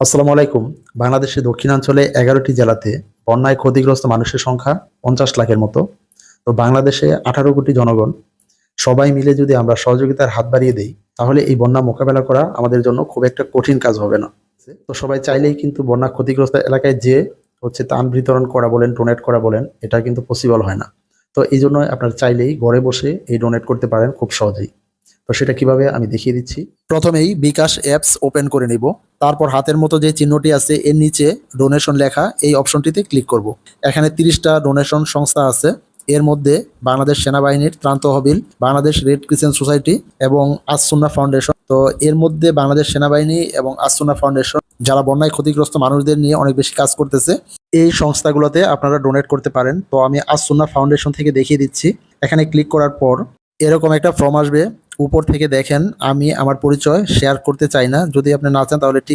আসসালামু আলাইকুম। বাংলাদেশের দক্ষিণাঞ্চলে এগারোটি জেলাতে বন্যায় ক্ষতিগ্রস্ত মানুষের সংখ্যা পঞ্চাশ লাখের মতো। তো বাংলাদেশে আঠারো কোটি জনগণ। সবাই মিলে যদি আমরা সহযোগিতার হাত বাড়িয়ে দিই, তাহলে এই বন্যা মোকাবেলা করা আমাদের জন্য খুব একটা কঠিন কাজ হবে না। তো সবাই চাইলেই কিন্তু বন্যা ক্ষতিগ্রস্ত এলাকায় যে হচ্ছে তান বিতরণ করা বলেন ডোনেট করা বলেন, এটা কিন্তু পসিবল হয় না। তো এই জন্য আপনার চাইলেই ঘরে বসে এই ডোনেট করতে পারেন খুব সহজেই। তো সেটা কীভাবে আমি দেখিয়ে দিচ্ছি? প্রথমেই বিকাশ অ্যাপস ওপেন করে নিব। তারপর হাতের মতো যে চিহ্নটি আছে, এর নিচে ডোনেশন লেখা এই অপশনটিতে ক্লিক করব। এখানে তিরিশটা ডোনেশন সংস্থা আছে। এর মধ্যে বাংলাদেশ সেনাবাহিনীর ত্রাণ তহবিল, বাংলাদেশ রেড ক্রিসেন্ট সোসাইটি এবং আসুন্না ফাউন্ডেশন। তো এর মধ্যে বাংলাদেশ সেনাবাহিনী এবং আসুন্না ফাউন্ডেশন, যারা বন্যায় ক্ষতিগ্রস্ত মানুষদের নিয়ে অনেক বেশি কাজ করতেছে, এই সংস্থাগুলোতে আপনারা ডোনেট করতে পারেন। তো আমি আসুন্না ফাউন্ডেশন থেকে দেখিয়ে দিচ্ছি। এখানে ক্লিক করার পর এরকম একটা ফর্ম আসবে। উপর থেকে দেখেন, আমি আমার পরিচয় শেয়ার করতে চাই না। যদি আপনি না চান, তাহলে ঠিক